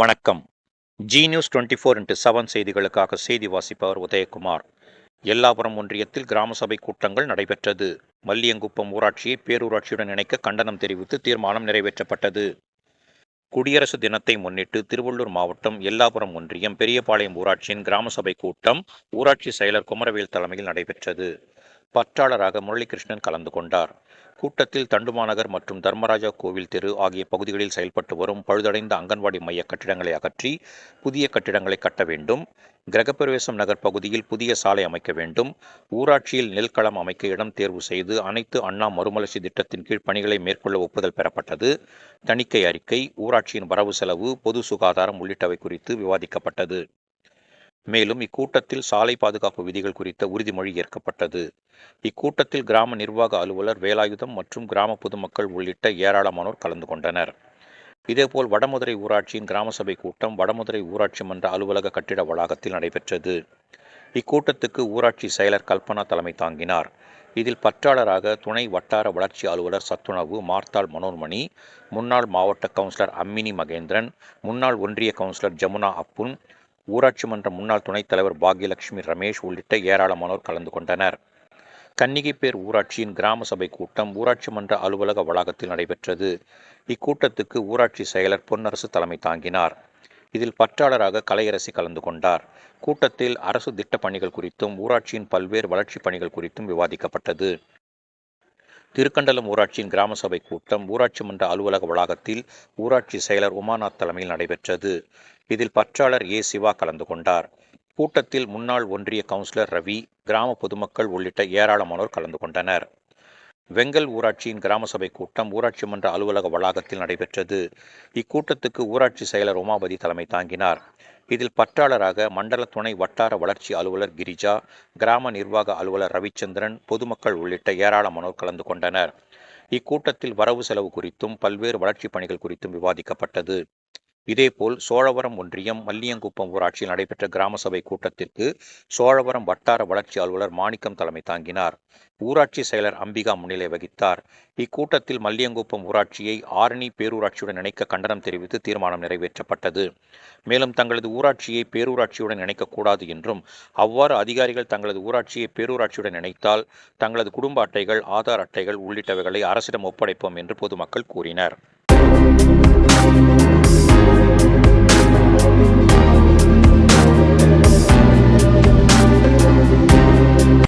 வணக்கம். G News twenty four into seven செய்திகளுக்காக செய்தி வாசிப்பவர் உதயகுமார். எல்லாபுரம் ஒன்றியத்தில் கிராம சபை கூட்டங்கள் நடைபெற்றது. மல்லியங்குப்பம் ஊராட்சியை பேரூராட்சியுடன் இணைக்க கண்டனம் தெரிவித்து தீர்மானம் நிறைவேற்றப்பட்டது. குடியரசு தினத்தை முன்னிட்டு திருவள்ளூர் மாவட்டம் எல்லாபுரம் ஒன்றியம் பெரியபாளையம் ஊராட்சியின் கிராம சபை கூட்டம் ஊராட்சி செயலர் குமரவேல் தலைமையில் நடைபெற்றது. பற்றாளராக முரளிகிருஷ்ணன் கலந்து கொண்டார். கூட்டத்தில் தண்டுமாநகர் மற்றும் தர்மராஜா கோவில் தெரு ஆகிய பகுதிகளில் செயல்பட்டு வரும் பழுதடைந்த அங்கன்வாடி மைய கட்டிடங்களை அகற்றி புதிய கட்டிடங்களை கட்ட வேண்டும். கிரகப்பிரவேசம் நகர் பகுதியில் புதிய சாலை அமைக்க வேண்டும். ஊராட்சியில் நெல்களம் அமைக்க இடம் தேர்வு செய்து அனைத்து அண்ணா மறுமலர்ச்சி திட்டத்தின் கீழ் பணிகளை மேற்கொள்ள ஒப்புதல் பெறப்பட்டது. தணிக்கை அறிக்கை ஊராட்சியின் வரவு செலவு பொது சுகாதாரம் உள்ளிட்டவை குறித்து விவாதிக்கப்பட்டது. மேலும் இக்கூட்டத்தில் சாலை பாதுகாப்பு விதிகள் குறித்த உறுதிமொழி ஏற்கப்பட்டது. இக்கூட்டத்தில் கிராம நிர்வாக அலுவலர் வேலாயுதம் மற்றும் கிராம பொதுமக்கள் உள்ளிட்ட ஏராளமானோர் கலந்து கொண்டனர். இதேபோல் வடமதுரை ஊராட்சியின் கிராம சபை கூட்டம் வடமதுரை ஊராட்சி மன்ற அலுவலக கட்டிட வளாகத்தில் நடைபெற்றது. இக்கூட்டத்துக்கு ஊராட்சி செயலர் கல்பனா தலைமை தாங்கினார். இதில் பற்றாளராக துணை வட்டார வளர்ச்சி அலுவலர் சத்துணவு மார்த்தாள் மனோன்மணி முன்னாள் மாவட்ட கவுன்சிலர் அம்மினி மகேந்திரன் முன்னாள் ஒன்றிய கவுன்சிலர் ஜமுனா அப்புன் ஊராட்சி மன்ற முன்னாள் துணைத் தலைவர் பாக்யலட்சுமி ரமேஷ் உள்ளிட்ட ஏராளமானோர் கலந்து கொண்டனர். கன்னிகைப்பேர் ஊராட்சியின் கிராம சபை கூட்டம் ஊராட்சி மன்ற அலுவலக வளாகத்தில் நடைபெற்றது. இக்கூட்டத்துக்கு ஊராட்சி செயலர் பொன்னரசு தலைமை தாங்கினார். இதில் பற்றாளராக கலையரசி கலந்து கொண்டார். கூட்டத்தில் அரசு திட்ட பணிகள் குறித்தும் ஊராட்சியின் பல்வேறு வளர்ச்சிப் பணிகள் குறித்தும் விவாதிக்கப்பட்டது. திருக்கண்டலம் ஊராட்சியின் கிராம சபை கூட்டம் ஊராட்சி மன்ற அலுவலக வளாகத்தில் ஊராட்சி செயலர் உமாநாத் தலைமையில் நடைபெற்றது. இதில் பற்றாளர் ஏ. சிவா கலந்து கொண்டார். கூட்டத்தில் முன்னாள் ஒன்றிய கவுன்சிலர் ரவி கிராம பொதுமக்கள் உள்ளிட்ட ஏராளமானோர் கலந்து கொண்டனர். வெங்கல் ஊராட்சியின் கிராம சபை கூட்டம் ஊராட்சி மன்ற அலுவலக வளாகத்தில் நடைபெற்றது. இக்கூட்டத்துக்கு ஊராட்சி செயலர் உமாபதி தலைமை தாங்கினார். இதில் பற்றாளராக மண்டல துணை வட்டார வளர்ச்சி அலுவலர் கிரிஜா கிராம நிர்வாக அலுவலர் ரவிச்சந்திரன் பொதுமக்கள் உள்ளிட்ட ஏராளமானோர் கலந்து கொண்டனர். இக்கூட்டத்தில் வரவு செலவு குறித்தும் பல்வேறு வளர்ச்சிப் பணிகள் குறித்தும் விவாதிக்கப்பட்டது. இதேபோல் சோழவரம் ஒன்றியம் மல்லியங்குப்பம் ஊராட்சியில் நடைபெற்ற கிராம சபை கூட்டத்திற்கு சோழவரம் வட்டார வளர்ச்சி அலுவலர் மாணிக்கம் தலைமை தாங்கினார். ஊராட்சி செயலர் அம்பிகா முன்னிலை வகித்தார். இக்கூட்டத்தில் மல்லியங்குப்பம் ஊராட்சியை ஆரணி பேரூராட்சியுடன் இணைக்க கண்டனம் தெரிவித்து தீர்மானம் நிறைவேற்றப்பட்டது. மேலும் தங்களது ஊராட்சியை பேரூராட்சியுடன் இணைக்கக்கூடாது என்றும் அவ்வாறு அதிகாரிகள் தங்களது ஊராட்சியை பேரூராட்சியுடன் இணைத்தால் தங்களது குடும்ப அட்டைகள் ஆதார் அட்டைகள் உள்ளிட்டவைகளை அரசிடம் ஒப்படைப்போம் என்று பொதுமக்கள் கூறினர்.